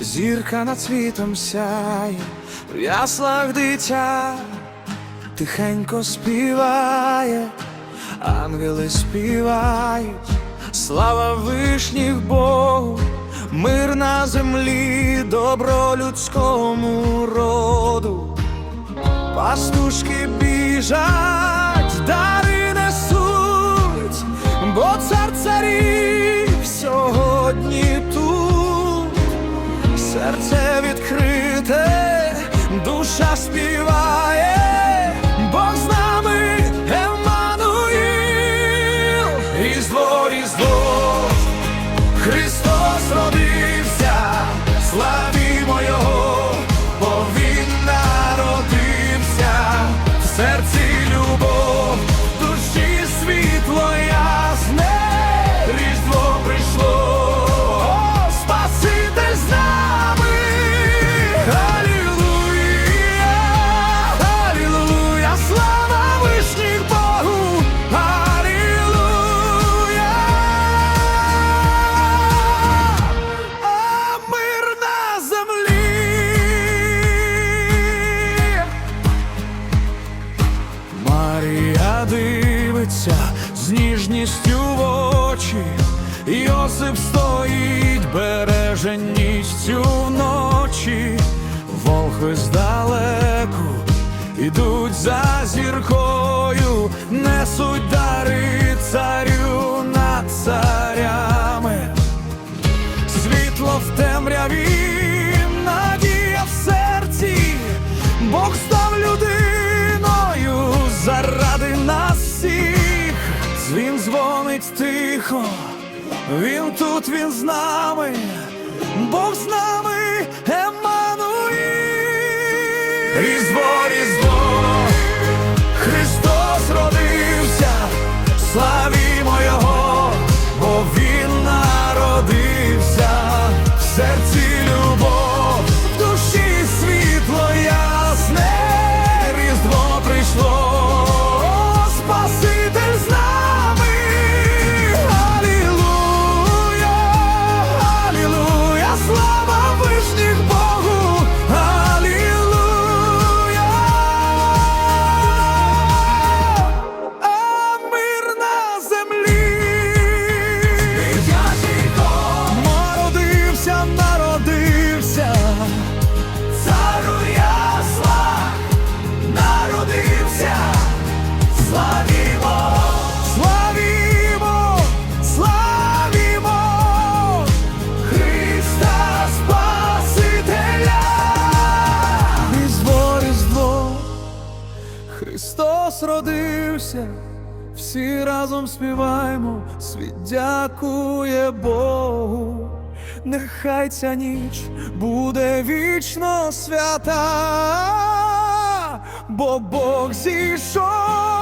зірка над світом сяє, в яслах дитя тихенько співає, ангели співають, слава вишніх Богу, мир на землі, добро людському роду. Пастушки біжать, дари несуть, бо цар царів сьогодні тут, серце відкрите, душа співає, Бог з нами, Еммануїл, Різдво, Різдво, Христос родився, славімо Його, бо Він народився, в серці дивиться з ніжністю в очі, Йосип стоїть береженістю вночі, волхви здалеку ідуть за зіркою, несуть Дзвін дзвонить тихо, він тут, він з нами, Бог з нами, Еммануїл. Різдво, Різдво, Христос родився. Всі разом співаємо, світ дякує Богу. Нехай ця ніч буде вічно свята, бо Бог зійшов